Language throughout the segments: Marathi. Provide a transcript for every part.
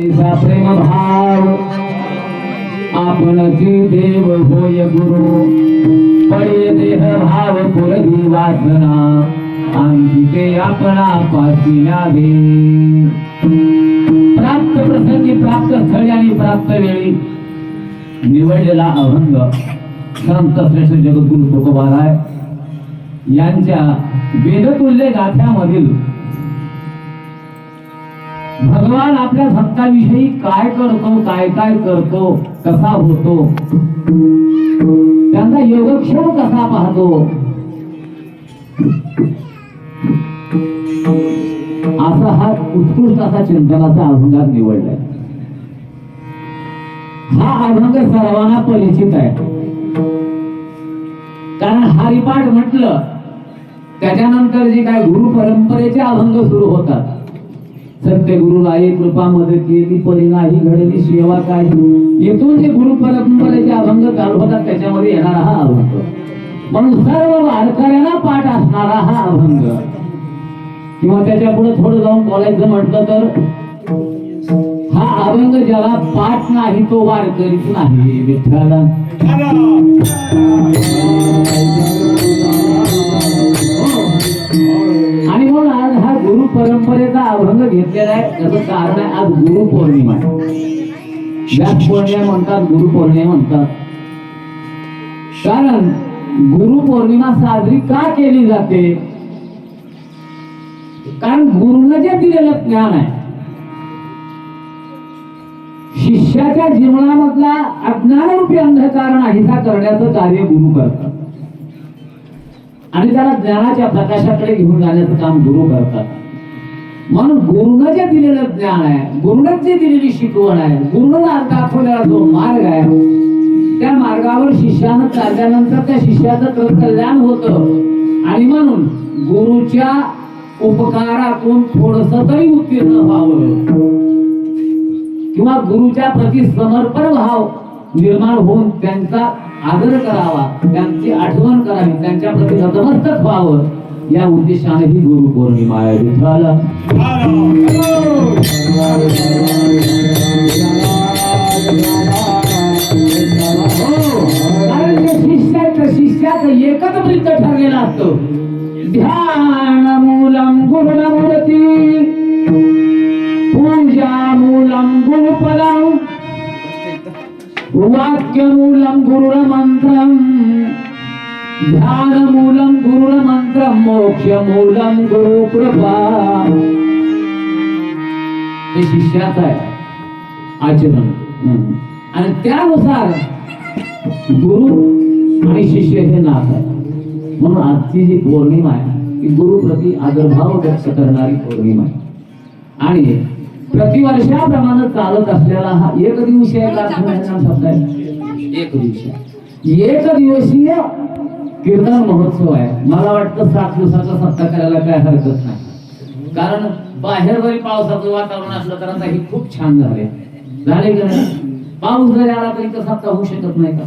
ऐसा प्रेम भाव आपणची देव होय गुरु पडे देह भाव पुरगी वासना आमची ते आपणा पाशी नावे. प्राप्त प्रसंगी प्राप्त स्थळी आणि प्राप्त वेळी निवडलेला अभंग संत श्रेष्ठ जगद्गुरु तुकोबाराय यांच्या वेदतुल्य गाथ्यामधील भगवान आपल्या भक्ताविषयी काय करतो काय काय करतो कसा होतो? त्यांचा योगक्षेम कसा पाहतो? असा हा उत्कृष्ट असा चिंतनाचा अभंगात निवडलाय. हा अभंग सर्वांना परिचित आहे. कारण हरिपाठ म्हटलं त्याच्यानंतर जे काय गुरु परंपरेचे अभंग सुरू होतात सत्य गुरुराये कृपा मदत केली परिणाही नाही घडली सेवा काय येथून जे गुरु परंपरेचे अभंग चालू होतात त्याच्यामध्ये येणारा हा अभंग. म्हणून सर्व वारकऱ्यांना पाठ असणारा हा अभंग. किंवा त्याच्या पुढे थोडं जाऊन बोलायचं म्हटलं तर हा अभंग ज्याला पाठ नाही तो वारकरीच नाही विठ्ठला. आणि म्हणून गुरु परंपरेचा अभंग घेतलेला आहे. त्याचं कारण आहे आज गुरु पौर्णिमा व्यास पौर्णिमा म्हणतात गुरु पौर्णिमा म्हणतात. कारण गुरु पौर्णिमा साजरी का केली जाते? कारण गुरुनं जे दिलेलं ज्ञान आहे शिष्याच्या जीवनामधला अज्ञानरूपी अंधकार नाहीसा करण्याचं कार्य गुरु करतात. आणि त्याला ज्ञानाच्या प्रकाशाकडे घेऊन जाण्याचं काम गुरु करतात. म्हणून गुरुनं जे दिलेलं ज्ञान आहे. गुरुनं जे दिलेली शिकवण आहे. गुरुनं दाखवलेला जो मार्ग आहे त्या मार्गावर शिष्यानं चालल्यानंतर त्या शिष्याचं कल्याण होतं. आणि म्हणून गुरुच्या उपकारातून थोडस तरी उत्तीर्ण व्हावं. किंवा गुरुच्या प्रती समर्पण भाव निर्माण होऊन त्यांचा आदर करावा त्यांची आठवण करावी त्यांच्या प्रती नतमस्तक व्हावं. या उद्देशाने ही गुरु पौर्णिमा आहे विठ्ठल कारण ते शिष्याचं शिष्याचं एकच वृत्त ठरलेलं असतं. ध्यान मूलम गुरुणमूर्ती पूजा मूलम गुरुपदम वाक्यमूलं गुरुरमन्त्रम् ध्यानमूलं गुरुरमन्त्रं मोक्षमूलं गुरुकृपा. हे शिष्याचं आहे. आचरण. हम्म. आणि त्यानुसार गुरु आणि शिष्य हे नात आहे म्हणून आजची जी पौर्णिमा आहे ती गुरुप्रती आदरभाव व्यक्त करणारी पौर्णिमा आहे. आणि प्रतिवर्षाप्रमाणे चालत असलेला हा एक दिवसीय शब्द आहे. एक दिवसीय. एक दिवसीय कीर्तन महोत्सव आहे. मला वाटतं सात दिवसाचा सत्ता करायला काय हरकत नाही. कारण बाहेर जरी पावसाचं वातावरण असलं तर आता हे खूप छान झाले झाले का नाही? पाऊस जरी आला तरी तर सत्ता होऊ शकत नाही का?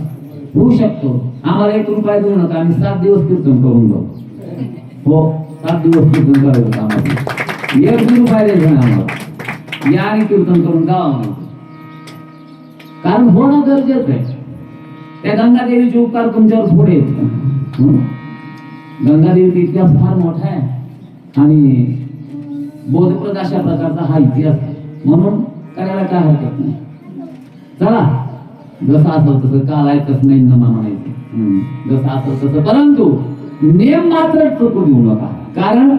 होऊ शकतो. आम्हाला एक रुपया देऊ नका. आम्ही सात दिवस कीर्तन करून जाऊ. हो सात दिवस कीर्तन करायचं आम्हाला एक दोन रुपया द्यायचा आम्हाला. या आणि कीर्तन करून गावा कारण होणं गरजेचं आहे. त्या गंगादेवीचे उपकार तुमच्यावर थोडे गंगादेवी इतिहास फार मोठा आहे. आणि बोधप्रद अशा प्रकारचा हा इतिहास आहे. म्हणून करायला काय हरकत नाही. चला. जसं असेल तसं कालायचंच नाही नमा म्हणायचं जसं असेल तसं. परंतु नियम मात्र चुकू देऊ नका. कारण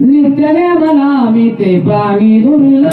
नित्याने मला मी ते प्राणी दुर्ला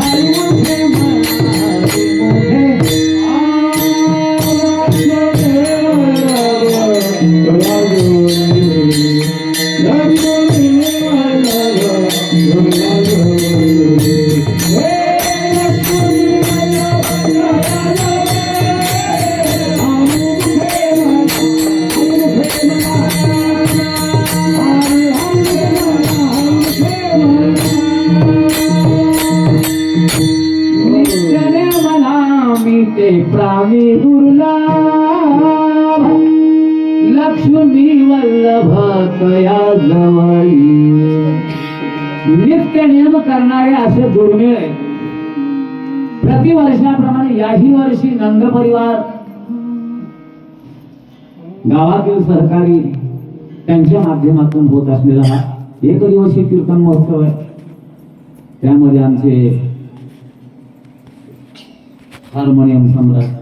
因为。स्वामी दुर्लभ लक्ष्मी वल्लभ तया जवळी नित्य नियम करणारे असे दुर्मिळ आहे प्रतिवर्षाप्रमाणे याही वर्षी नंद परिवार गावातील सरकारी त्यांच्या माध्यमातून होत असलेला हा एक दिवशी कीर्तन महोत्सव आहे. त्यामध्ये आमचे हार्मोनियम सम्राट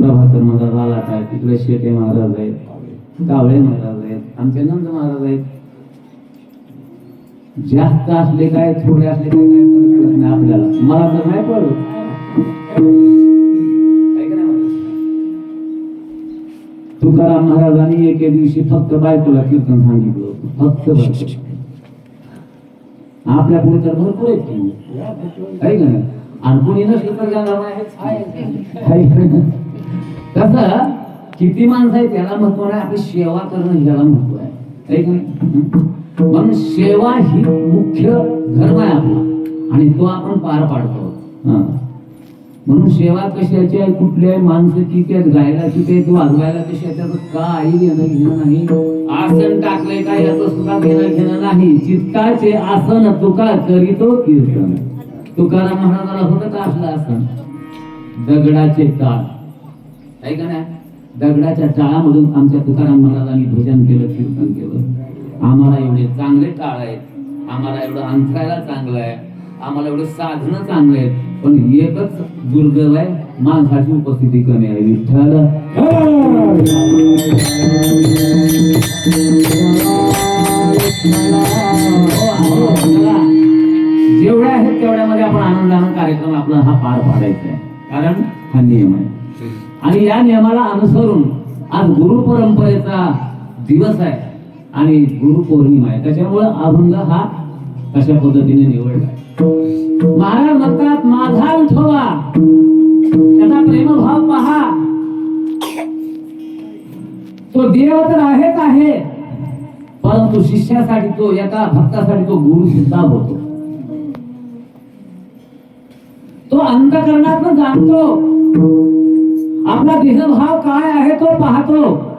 प्रभाकर महाराज आलाट आहे तिकडे शेटे महाराज आहेत कावळे महाराज आहेत आमचे नंद महाराज आहेत. जास्त असले काय थोडे असले काय काय नाही आपल्याला. मला तर नाही पडत. तुकाराम महाराजांनी एके दिवशी फक्त बायकोला कीर्तन सांगितलं होतं. फक्त आपल्या पुढे तर भरपूर आहेत की. आणि कोणी नसलं तर जाणार नाही? कसं? किती माणसं आहे त्याला महत्त्व नाही आपली सेवा करणं ह्याला महत्त्व आहे. म्हणून सेवा ही मुख्य धर्म आहे आपला. आणि तो आपण पार पाडतो. म्हणून सेवा कशाची आहे? कुठली आहे माणसं किती आहेत? गायला किती आहेत? वाजवायला कशी आहे त्याचं काही घेणं घेणं नाही. आसन टाकलंय का याचं सुद्धा घेणं घेणं नाही. चित्ताचे आसन तुका करीतो कीर्तन. तुकाराम महाराजाला होतं का असलं आसन? दगडाचे काळ आहे का नाही? दगडाच्या टाळामधून आमच्या तुकाराम महाराजांनी भजन केलं कीर्तन केलं. आम्हाला एवढे चांगले टाळ आहेत. आम्हाला एवढं अंतरायला चांगलं आहे. आम्हाला एवढं साधनं चांगलं आहे पण एकच दुर्दैव आहे माणसाची उपस्थिती कमी आहे. विठ्ठल. हो, हो, जेवढ्या आहेत तेवढ्यामध्ये आपण आनंदानं कार्यक्रम आपला हा पार पाडायचा. आणि या नियमाला अनुसरून आज गुरु परंपरेचा दिवस आहे. आणि गुरु पौर्णिमा आहे. त्याच्यामुळे अभंग हा कशा पद्धतीने निवडला महाराज म्हणतात माझा विठोबा त्याचा प्रेमभाव पहा. तो देव तर आहेच आहे परंतु शिष्यासाठी तो एका भक्तासाठी तो गुरु सुद्धा होतो. तो अंतकरणात जाणतो. आपला देहभाव काय आहे तो पाहतो.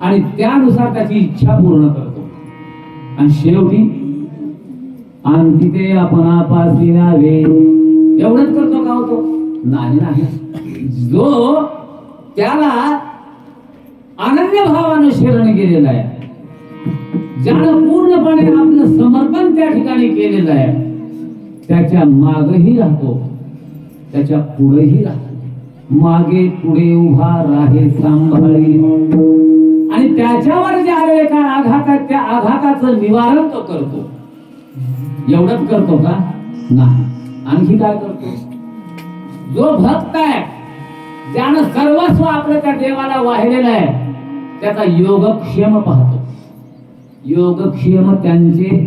आणि त्यानुसार त्याची इच्छा पूर्ण करतो. आणि शेवटी आणखी ते आपणापासी नावे एवढंच करतो का होतो नाही नाही. जो त्याला अनन्य भावानं शरण केलेलं आहे. ज्यानं पूर्णपणे आपलं समर्पण त्या ठिकाणी केलेलं आहे. त्याच्या मागही राहतो. त्याच्या पुढेही राहतो. मागे पुढे उभा राहे सांभाळी. आणि त्याच्यावर जे आलेले काय आघात आहेत त्या आघाताचं निवारण तो करतो. एवढंच करतो का? नाही. आणखी काय करतो? जो भक्त आहे ज्यानं सर्वस्व आपलं त्या देवाला वाहिलेलं आहे त्याचा योगक्षेम पाहतो. योगक्षेम त्यांचे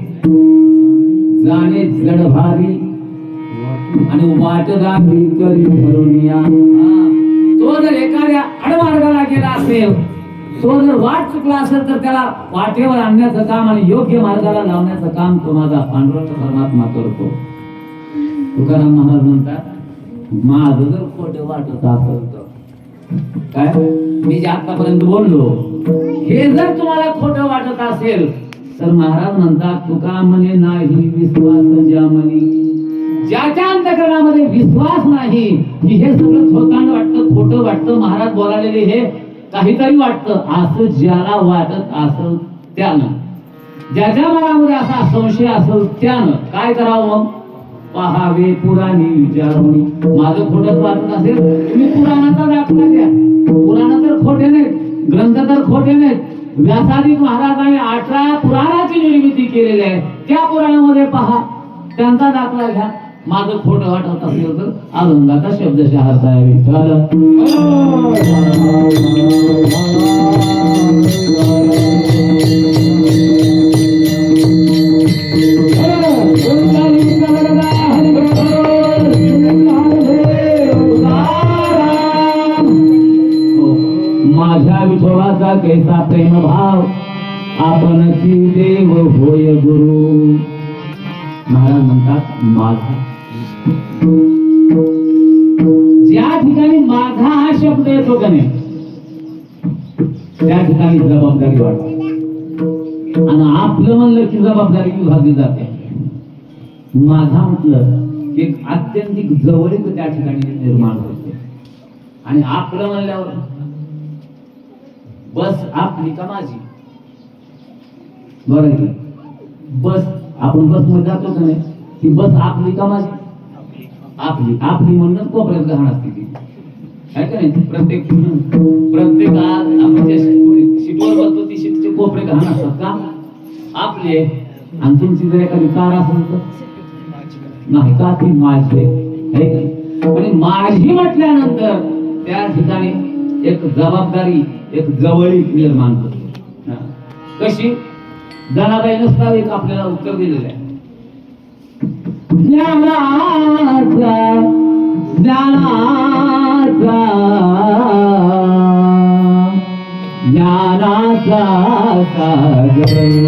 जाणे जड भारी आणि वाटगामी करी भरून या तो जर एखाद्या अडमार्गाला गेला असेल तो जर वाट चुकला असेल तर त्याला वाटेवर आणण्याचं काम आणि योग्य मार्गाला लावण्याचं काम तो माझा पांडुरंग परमात्मा करतो. तुकाराम महाराज म्हणतात माझं जर खोट वाटत असेल तर. काय? मी जे आतापर्यंत बोललो हे जर तुम्हाला खोट वाटत असेल तर महाराज म्हणतात तुका म्हणे नाही विश्वास ज्या म्हणे. ज्याच्या अंतकरणामध्ये विश्वास नाही की हे सगळं थोतांड वाटतं खोटं वाटतं महाराज बोलालेले हे काहीतरी वाटतं असं ज्याला वाटत असं त्यानं. ज्याच्या मनामध्ये असा संशय असेल त्यानं काय करावं मग? पहावे पुराणी विचारून. माझं खोटत वाटत असेल तुम्ही पुराणाचा दाखला द्या. पुराण तर खोटे नाहीत ग्रंथ तर खोटे नाहीत. व्यासादिक महाराजांनी अठरा पुराणाची निर्मिती केलेली आहे. त्या पुराणामध्ये पहा त्यांचा दाखला घ्या. माझं खोट वाटत असेल तर अभंगाचा शब्दशः अर्थ आहे माझ्या विठोबाचा कैसा प्रेम भाव आपण देव होय गुरु? महाराज म्हणतात माझा जबाबदारी विभागली जाते. माझा म्हटलं की एक आत्यंतिक जवळीक त्या ठिकाणी निर्माण होते. आणि आपलं म्हणल्यावर बस आपली का माझी बरं की? बस आपण बसमध्ये जातो का नाही? की बस आपली का माझी आपली आपली म्हणणं कोपऱ्यात घाण असते ती. काय का नाही? प्रत्येक प्रत्येक आज आपण ज्या सीटवर बसतो ती सीटचे कोपरे घाण असतात का? आपले आणि तुमची जर एखादी कार असेल तर? नाही का? ती माझी म्हणजे माझी म्हटल्यानंतर त्या ठिकाणी एक जबाबदारी एक जवळी निर्माण होते. कशी? जनाबाई नसता एक आपल्याला उत्तर दिलेलं आहे. ज्ञानाचा ज्ञानाचा ज्ञानाचा सागर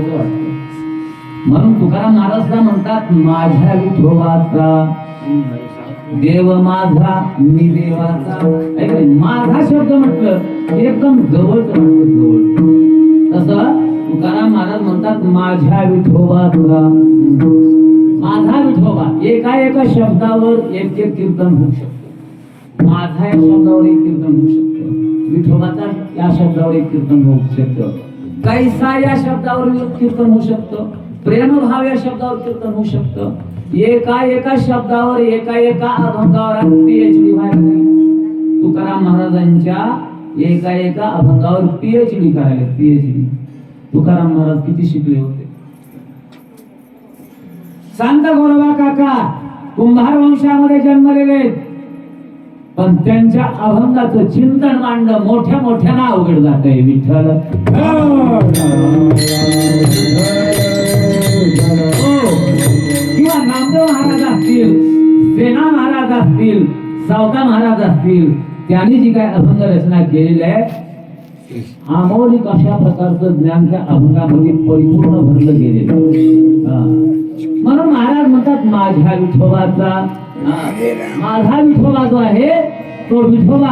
खूप जवळचं वाटतं. म्हणून तुकाराम महाराजला म्हणतात माझ्या विठोबाचा देव माझा मी देवाचा. माझा शब्द म्हटलं एकदम जवळच वाटतं जवळ. तसं तुकाराम महाराज म्हणतात माझ्या विठोबा तुला माझा विठोबा. एका एका शब्दावर एक एक कीर्तन होऊ शकतं. माझा या शब्दावर एक कीर्तन होऊ शकतं. विठोबाचा या शब्दावर एक कीर्तन होऊ शकतं. कैसा या शब्दावर कीर्तन होऊ शकतं. प्रेमभाव या शब्दावर कीर्तन होऊ शकतं. एका एका शब्दावर एका एका अभंगावर पीएचडी व्हायला तुकाराम महाराजांच्या एका एका अभंगावर पीएचडी करायला पीएचडी तुकाराम महाराज किती शिकले होते? संत गोरवा काका कुंभार वंशामध्ये जन्मलेले पण त्यांच्या अभंगाचं चिंतन मांडणं मोठ्या मोठ्यानं अवघड जात आहे विठ्ठल. किंवा नामदेव महाराज असतील सेना महाराज असतील सावता महाराज असतील त्यांनी जी काय अभंग रचना केलेली आहे आमोलिक अशा प्रकारचं ज्ञान त्या अभंगामध्ये परिपूर्ण भरलं गेलेलं म्हणून महाराज म्हणतात माझ्या विठोबाचा माझा विठोबा जो आहे तो विठोबा